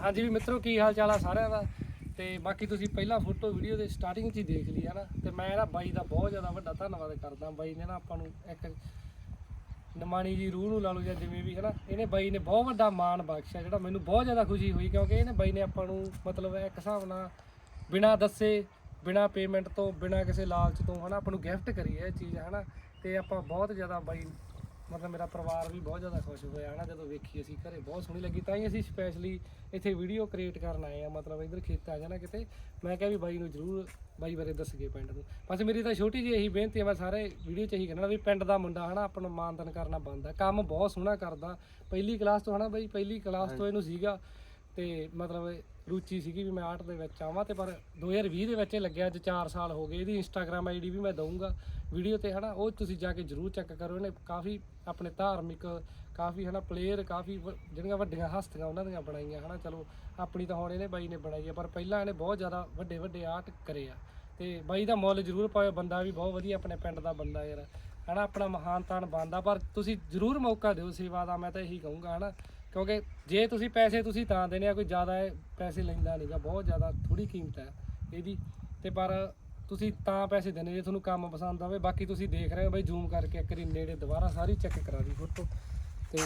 ਹਾਂਜੀ ਵੀ ਮਿੱਤਰੋ, ਕੀ ਹਾਲ ਚਾਲ ਆ ਸਾਰਿਆਂ ਦਾ? ਤੇ ਬਾਕੀ ਤੁਸੀਂ ਪਹਿਲਾਂ ਫੋਟੋ ਵੀਡੀਓ ਦੇ ਸਟਾਰਟਿੰਗ 'ਚ ਹੀ ਦੇਖ ਲਈ ਹੈ ਨਾ ਤੇ ਮੈਂ ਨਾ ਬਾਈ ਦਾ ਬਹੁਤ ਜ਼ਿਆਦਾ ਵੱਡਾ ਧੰਨਵਾਦ ਕਰਦਾ ਬਾਈ ਨੇ ਨਾ ਆਪਾਂ ਨੂੰ ਇੱਕ ਨਿਮਾਣੀ ਜੀ ਰੂਹ ਨੂੰ ਲਾ ਲਓ ਜਾਂ ਜਿਵੇਂ ਵੀ ਹੈ ਨਾ ਇਹਨੇ ਬਾਈ ਨੇ ਬਹੁਤ ਵੱਡਾ ਮਾਣ ਬਖਸ਼ਿਆ, ਜਿਹੜਾ ਮੈਨੂੰ ਬਹੁਤ ਜ਼ਿਆਦਾ ਖੁਸ਼ੀ ਹੋਈ, ਕਿਉਂਕਿ ਇਹਨੇ ਬਾਈ ਨੇ ਆਪਾਂ ਨੂੰ ਮਤਲਬ ਇੱਕ ਹਿਸਾਬ ਨਾਲ ਬਿਨਾਂ ਦੱਸੇ, ਬਿਨਾਂ ਪੇਮੈਂਟ ਤੋਂ, ਬਿਨਾਂ ਕਿਸੇ ਲਾਲਚ ਤੋਂ, ਹਨਾ? ਆਪਾਂ ਨੂੰ ਗਿਫਟ ਕਰੀ ਹੈ ਇਹ ਚੀਜ਼, ਹਨਾ? ਤੇ ਆਪਾਂ ਬਹੁਤ ਜ਼ਿਆਦਾ ਬਾਈ ਮਤਲਬ ਮੇਰਾ ਪਰਿਵਾਰ ਵੀ ਬਹੁਤ ਜ਼ਿਆਦਾ ਖੁਸ਼ ਹੋਇਆ ਹਨਾ ਜਦੋਂ ਵੇਖੀ ਅਸੀਂ ਘਰੇ ਬਹੁਤ ਸੋਹਣੀ ਲੱਗੀ। ਤਾਂ ਹੀ ਅਸੀਂ ਸਪੈਸ਼ਲੀ ਇੱਥੇ ਵੀਡੀਓ ਕ੍ਰੀਏਟ ਕਰਨ ਆਏ ਆ ਮਤਲਬ ਇਧਰ ਖੇਤ ਆ ਜਾਣਾ ਕਿਤੇ। ਮੈਂ ਕਿਹਾ ਵੀ ਬਾਈ ਨੂੰ ਜ਼ਰੂਰ ਬਾਈ ਬਾਰੇ ਦੱਸਗੇ ਪਿੰਡ ਨੂੰ। ਬਸ ਮੇਰੀ ਤਾਂ ਛੋਟੀ ਜਿਹੀ ਇਹੀ ਬੇਨਤੀ ਹੈ ਮੈਂ ਸਾਰੇ ਵੀਡੀਓ 'ਚ ਇਹੀ ਕਹਿਣਾ ਵੀ ਪਿੰਡ ਦਾ ਮੁੰਡਾ ਹਨਾ ਆਪਾਂ ਨੂੰ ਮਾਨਤਨ ਕਰਨਾ ਬਣਦਾ ਕੰਮ ਬਹੁਤ ਸੋਹਣਾ ਕਰਦਾ। ਪਹਿਲੀ ਕਲਾਸ ਤੋਂ ਹਨਾ ਬਾਈ ਪਹਿਲੀ ਕਲਾਸ ਤੋਂ ਇਹਨੂੰ ਸੀਗਾ। ਤੇ ਮਤਲਬ ਰੁਚੀ ਸੀਗੀ ਵੀ ਮੈਂ ਆਰਟ ਦੇ ਵਿੱਚ ਆਵਾਂ ਤੇ ਪਰ 2020 ਦੇ ਵਿੱਚ ਇਹ ਲੱਗਿਆ ਅੱਜ 4 ਸਾਲ ਹੋ ਗਏ। ਇਹਦੀ ਇੰਸਟਾਗ੍ਰam ਆਈਡੀ ਵੀ ਮੈਂ ਦਊਂਗਾ। ਵੀਡੀਓ ਤੇ ਹਨਾ, ਉਹ ਤੁਸੀਂ ਜਾ ਕੇ ਜਰੂਰ ਚੈੱਕ ਕਰੋ। ਇਹਨੇ ਕਾਫੀ ਆਪਣੇ ਧਾਰਮਿਕ, ਕਾਫੀ ਹਨਾ ਪਲੇਅਰ ਕਾਫੀ ਵ- ਜਿਹੜੀਆਂ ਵੱਡੀਆਂ ਹਸਤੀਆਂ ਉਹਨਾਂ ਦੀਆਂ ਬਣਾਈਆਂ ਹਨਾ। ਚਲੋ, ਆਪਣੀ ਤਾਂ ਹੁਣ ਇਹਨੇ ਬਾਈ ਨੇ ਬਣਾਈ ਆ, ਪਰ ਪਹਿਲਾਂ ਇਹਨੇ ਬਹੁਤ ਜ਼ਿਆਦਾ ਵੱਡੇ ਵੱਡੇ ਆਰਟ ਕਰੇ ਆ। ਤੇ ਬਾਈ ਦਾ ਮੁੱਲ ਜ਼ਰੂਰ ਪਾਇਓ, ਬੰਦਾ ਵੀ ਬਹੁਤ ਵਧੀਆ ਆਪਣੇ ਪਿੰਡ ਦਾ ਬੰਦਾ ਯਾਰ। ਹਨਾ, ਆਪਣਾ ਮਹਾਨ ਤਾਨ ਬੰਦਾ ਪਰ ਤੁਸੀਂ ਜ਼ਰੂਰ ਮੌਕਾ ਦਿਓ ਸੇਵਾ ਦਾ, ਮੈਂ ਤਾਂ ਇਹੀ ਕਹੂੰਗਾ ਹਨਾ। ਕਿਉਂਕਿ ਜੇ ਤੁਸੀਂ ਪੈਸੇ ਤੁਸੀਂ ਤਾਂ ਦੇਣੇ ਆ, ਕੋਈ ਜ਼ਿਆਦਾ ਪੈਸੇ ਲੈਂਦਾ ਨਹੀਂਗਾ ਬਹੁਤ ਜ਼ਿਆਦਾ ਥੋੜੀ ਕੀਮਤ ਹੈ ਇਹਦੀ ਤੇ ਪਰ ਤੁਸੀਂ ਤਾਂ ਪੈਸੇ ਦੇਣੇ ਜੇ ਤੁਹਾਨੂੰ ਕੰਮ ਪਸੰਦ ਆਵੇ, ਬਾਕੀ ਤੁਸੀਂ ਦੇਖ ਰਹੇ ਹੋ ਬਈ ਜ਼ੂਮ ਕਰਕੇ ਇੱਕ ਵਾਰੀ ਨੇੜੇ ਦੁਬਾਰਾ ਸਾਰੀ ਚੈੱਕ ਕਰਾ ਦੀ ਫੋਟੋ ਤੇ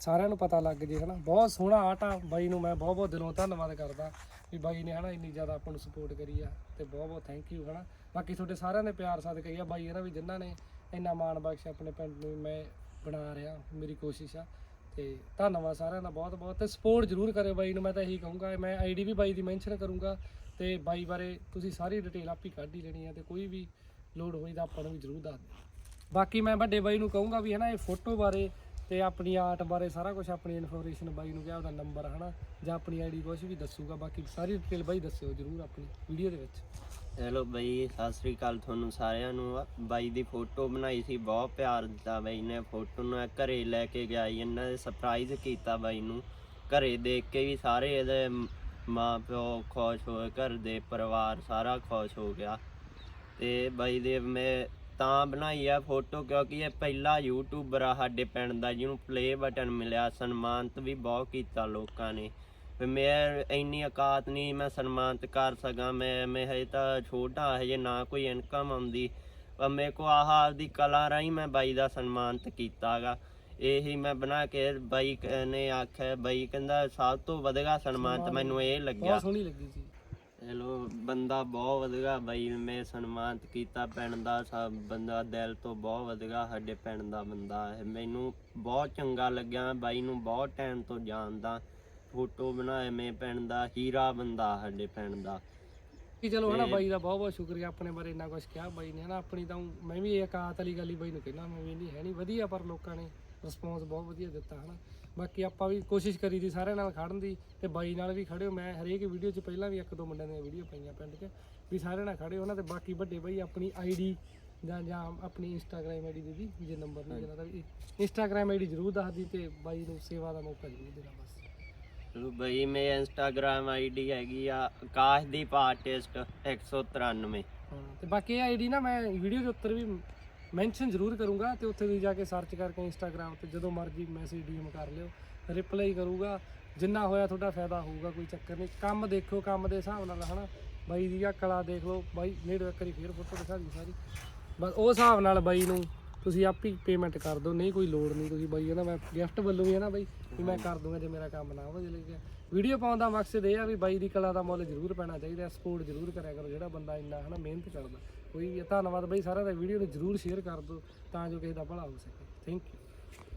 ਸਾਰਿਆਂ ਨੂੰ ਪਤਾ ਲੱਗ ਜੇ ਹਨਾ। ਬਹੁਤ ਸੋਹਣਾ ਆਰਟ ਆ ਬਾਈ ਨੂੰ ਮੈਂ ਬਹੁਤ ਬਹੁਤ ਦਿਲੋਂ ਧੰਨਵਾਦ ਕਰਦਾ ਵੀ ਬਾਈ ਨੇ ਹਨਾ ਇੰਨੀ ਜ਼ਿਆਦਾ ਆਪਾਂ ਨੂੰ ਸਪੋਰਟ ਕਰੀ ਆ, ਤੇ ਬਹੁਤ ਬਹੁਤ ਥੈਂਕ ਯੂ ਹਨਾ। ਬਾਕੀ ਤੁਹਾਡੇ ਸਾਰਿਆਂ ਦੇ ਪਿਆਰ ਸਦਕਾ ਹੀ ਆ ਬਾਈ ਹਨਾ ਵੀ ਜਿਨ੍ਹਾਂ ਨੇ ਇੰਨਾ ਮਾਣ ਬਖਸ਼ ਆਪਣੇ ਪਿੰਡ ਨੂੰ ਮੈਂ ਬਣਾ ਰਿਹਾ, ਮੇਰੀ ਕੋਸ਼ਿਸ਼ ਆ। ਤੇ ਧੰਨਵਾਦ ਸਾਰਿਆਂ ਦਾ ਬਹੁਤ ਬਹੁਤ ਤੇ ਸਪੋਰਟ ਜ਼ਰੂਰ ਕਰਿਓ ਬਾਈ ਨੂੰ, ਮੈਂ ਤਾਂ ਇਹੀ ਕਹੂੰਗਾ, ਮੈਂ ਆਈਡੀ ਵੀ ਬਾਈ ਦੀ ਮੈਂਸ਼ਨ ਕਰੂੰਗਾ ਤੇ ਬਾਈ ਬਾਰੇ ਤੁਸੀਂ ਸਾਰੀ ਡਿਟੇਲ ਆਪ ਹੀ ਕੱਢ ਹੀ ਲੈਣੀ ਹੈ ਤੇ ਕੋਈ ਵੀ ਲੋੜ ਹੋਈ ਤਾਂ ਆਪਾਂ ਨੂੰ ਵੀ ਜ਼ਰੂਰ ਦੱਸ ਦਿਓ। ਬਾਕੀ ਮੈਂ ਵੱਡੇ ਬਾਈ ਨੂੰ ਕਹੂੰਗਾ ਵੀ ਹਨਾ, ਇਹ ਫੋਟੋ ਬਾਰੇ ਤੇ ਆਪਣੀ ਆਰਟ ਬਾਰੇ ਸਾਰਾ ਕੁਝ ਆਪਣੀ ਇਨਫੋਰਮੇਸ਼ਨ ਬਾਈ ਨੂੰ ਕਿਹਾ, ਉਹਦਾ ਨੰਬਰ ਹਨਾ ਜਾਂ ਆਪਣੀ ਆਈਡੀ ਕੁਝ ਵੀ ਦੱਸੂਗਾ, ਬਾਕੀ ਸਾਰੀ ਡਿਟੇਲ ਬਾਈ ਦੱਸਿਓ ਜ਼ਰੂਰ ਆਪਣੀ ਵੀਡੀਓ ਦੇ ਵਿੱਚ। ਹੈਲੋ ਬਈ, ਸਤਿ ਸ੍ਰੀ ਅਕਾਲ ਤੁਹਾਨੂੰ ਸਾਰਿਆਂ ਨੂੰ। ਬਾਈ ਦੀ ਫੋਟੋ ਬਣਾਈ ਸੀ, ਬਹੁਤ ਪਿਆਰ ਦਿੱਤਾ ਬਾਈ ਨੇ ਫੋਟੋ ਨੂੰ। ਇਹ ਘਰੇ ਲੈ ਕੇ ਗਿਆ ਇਹਨਾਂ ਦੇ ਸਰਪ੍ਰਾਈਜ਼ ਕੀਤਾ ਬਾਈ ਨੂੰ। ਘਰੇ ਦੇਖ ਕੇ ਵੀ ਸਾਰੇ ਇਹਦੇ ਮਾਂ ਪਿਓ ਖੁਸ਼ ਹੋਏ, ਘਰ ਦੇ ਪਰਿਵਾਰ ਸਾਰਾ ਖੁਸ਼ ਹੋ ਗਿਆ। ਤੇ ਬਾਈ ਦੇ ਮੈਂ ਤਾਂ ਬਣਾਈ ਆ ਫੋਟੋ ਕਿਉਂਕਿ ਇਹ ਪਹਿਲਾ ਯੂਟਿਊਬਰ ਆ ਸਾਡੇ ਪਿੰਡ ਦਾ, ਜਿਹਨੂੰ ਪਲੇ ਬਟਨ ਮਿਲਿਆ, ਸਨਮਾਨਿਤ ਵੀ ਬਹੁਤ ਕੀਤਾ ਲੋਕਾਂ ਨੇ। ਵੀ ਮੈਂ ਇੰਨੀ ਔਕਾਤ ਨਹੀਂ ਮੈਂ ਸਨਮਾਨਿਤ ਕਰ ਸਕਾਂ। ਮੈਂ ਮੈਂ ਹਜੇ ਤਾਂ ਛੋਟਾ ਹਜੇ ਨਾ ਕੋਈ ਇਨਕਮ ਆਉਂਦੀ। ਪਰ ਮੇਰੇ ਕੋ ਆਹ ਆਪਦੀ ਕਲਾ ਰਾਹੀਂ ਮੈਂ ਬਾਈ ਦਾ ਸਨਮਾਨਿਤ ਕੀਤਾਗਾ। ਇਹੀ ਮੈਂ ਬਣਾ ਕੇ ਬਾਈ ਨੇ ਆਖਿਆ ਬਾਈ ਕਹਿੰਦਾ ਸਭ ਤੋਂ ਵਧਗਾ ਸਨਮਾਨਿਤ ਮੈਨੂੰ ਇਹ ਲੱਗਿਆ। ਬਹੁਤ ਸੋਹਣੀ ਲੱਗੀ ਸੀ। ਹੈਲੋ ਬੰਦਾ ਬਹੁਤ ਵਧੀਆ ਬਾਈ ਮੈਂ ਸਨਮਾਨਿਤ ਕੀਤਾ। ਪਿੰਡ ਦਾ ਸਭ ਬੰਦਾ ਦਿਲ ਤੋਂ ਬਹੁਤ ਵਧੀਆ ਸਾਡੇ ਪਿੰਡ ਦਾ ਬੰਦਾ ਹੈ। ਮੈਨੂੰ ਬਹੁਤ ਚੰਗਾ ਲੱਗਿਆ ਬਾਈ ਨੂੰ ਬਹੁਤ ਟਾਈਮ ਤੋਂ ਜਾਣਦਾ। ਫੋਟੋ ਬਣਾਏ ਮੈਂ ਪਿੰਡ ਦਾ ਹੀਰਾ ਬੰਦਾ ਸਾਡੇ ਪਿੰਡ ਦਾ। ਕਿ ਚਲੋ ਹਨਾ ਤੇ- ਬਾਈ ਦਾ ਬਹੁਤ ਬਹੁਤ ਸ਼ੁਕਰੀਆ ਆਪਣੇ ਬਾਰੇ ਇੰਨਾ ਕੁਝ ਕਿਹਾ ਬਾਈ ਨੇ ਹਨਾ। ਆਪਣੀ ਤਾਂ ਮੈਂ ਵੀ ਇਹ ਔਕਾਤ ਵਾਲੀ ਗੱਲ ਹੀ ਬਾਈ ਨੂੰ ਕਹਿਣਾ ਮੈਂ ਵੀ ਨਹੀਂ ਹੈ ਨਹੀਂ ਵਧੀਆ ਪਰ ਲੋਕਾਂ ਨੇ ਰਿਸਪੌਂਸ ਬਹੁਤ ਵਧੀਆ ਦਿੱਤਾ ਹਨਾ। ਬਾਕੀ ਆਪਾਂ ਵੀ ਕੋਸ਼ਿਸ਼ ਕਰੀ ਦੀ ਸਾਰਿਆਂ ਨਾਲ ਖੜਨ ਦੀ ਤੇ ਬਾਈ ਨਾਲ ਵੀ ਖੜੇ ਹੋ ਮੈਂ ਹਰੇਕ ਵੀਡੀਓ 'ਚ ਪਹਿਲਾਂ ਵੀ ਇੱਕ ਦੋ ਮੁੰਡਿਆਂ ਦੀਆਂ ਵੀਡੀਓ ਪਈਆਂ ਪਿੰਡ 'ਚ ਵੀ ਸਾਰਿਆਂ ਨਾਲ ਖੜੇ ਹੋ ਨਾ ਤੇ ਬਾਕੀ ਵੱਡੇ ਬਾਈ ਆਪਣੀ ਆਈਡੀ ਜਾਂ ਜਾਂ ਆਪਣੀ ਇੰਸਟਾਗ੍ਰam ਆਈਡੀ ਦੇ ਦੀ ਜੇ ਨੰਬਰ ਨਹੀਂ ਤਾਂ ਇੰਸਟਾਗ੍ਰam ਆਈਡੀ ਜ਼ਰੂਰ ਦੱਸ ਦੀ ਤੇ ਬਾਈ ਨੂੰ ਸੇਵਾ ਦਾ ਮੌਕਾ ਜ਼ਰੂਰ ਦੇਣਾ ਬਸ। ਚਲੋ ਬਾਈ ਮੇਰੀ ਇੰਸਟਾਗ੍ਰam ਆਈਡੀ ਹੈਗੀ ਆ ਆਕਾਸ਼ਦੀਪ ਆਰਟਿਸਟ 193 ਹਾਂ, ਤੇ ਬਾਕੀ ਇਹ ਆਈਡੀ ਨਾ ਮੈਂ ਵੀਡੀਓ ਦੇ ਉੱਤੇ ਵੀ ਮੈਂਸ਼ਨ ਜ਼ਰੂਰ ਕਰੂੰਗਾ ਤੇ ਉੱਥੇ ਤੁਸੀਂ ਜਾ ਕੇ ਸਰਚ ਕਰਕੇ ਇੰਸਟਾਗ੍ਰam ਤੇ ਜਦੋਂ ਮਰਜ਼ੀ ਮੈਸੇਜ ਡੀਐਮ ਕਰ ਲਿਓ ਰਿਪਲਾਈ ਕਰੂਗਾ, ਜਿੰਨਾ ਹੋਇਆ ਤੁਹਾਡਾ ਫਾਇਦਾ ਹੋਊਗਾ, ਕੋਈ ਚੱਕਰ ਨਹੀਂ। ਕੰਮ ਦੇਖੋ, ਕੰਮ ਦੇ ਹਿਸਾਬ ਨਾਲ, ਹਨਾ? ਬਾਈ ਦੀ ਆ ਕਲਾ ਦੇਖ ਲਓ, ਬਾਈ, ਨੇੜੇ ਇੱਕ ਫੇਰ ਫੋਟੋ ਦਿਖਾ ਦਿਓ ਸਾਰੀ। ਬਸ ਉਹ ਹਿਸਾਬ ਨਾਲ ਬਾਈ ਨੂੰ ਤੁਸੀਂ ਆਪ ਹੀ ਪੇਮੈਂਟ ਕਰ ਦਿਓ, ਨਹੀਂ ਕੋਈ ਲੋੜ ਨਹੀਂ ਤੁਸੀਂ ਬਾਈ ਨਾ ਮੈਂ ਗਿਫਟ ਵੱਲੋਂ ਵੀ ਹੈ ਨਾ ਬਾਈ, ਵੀ ਮੈਂ ਕਰ ਦੂੰਗਾ ਜੇ ਮੇਰਾ ਕੰਮ ਨਾ ਵਧੀਆ ਲੱਗਿਆ ਵੀਡੀਓ ਪਾਉਣ ਦਾ ਮਕਸਦ ਇਹ ਆ ਵੀ ਬਾਈ ਦੀ ਕਲਾ ਦਾ ਮੁੱਲ ਜ਼ਰੂਰ ਪੈਣਾ ਚਾਹੀਦਾ ਸਪੋਰਟ ਜ਼ਰੂਰ ਕਰਿਆ ਕਰੋ, ਜਿਹੜਾ ਬੰਦਾ ਇੰਨਾ ਹਨਾ ਮਿਹਨਤ ਕਰਦਾ। ਕੋਈ ਧੰਨਵਾਦ ਬਾਈ, ਸਾਰਿਆਂ ਦਾ ਵੀਡੀਓ ਨੂੰ ਜ਼ਰੂਰ ਸ਼ੇਅਰ ਕਰ ਦਿਓ, ਤਾਂ ਜੋ ਕਿਸੇ ਦਾ ਭਲਾ ਹੋ ਸਕੇ। Thank you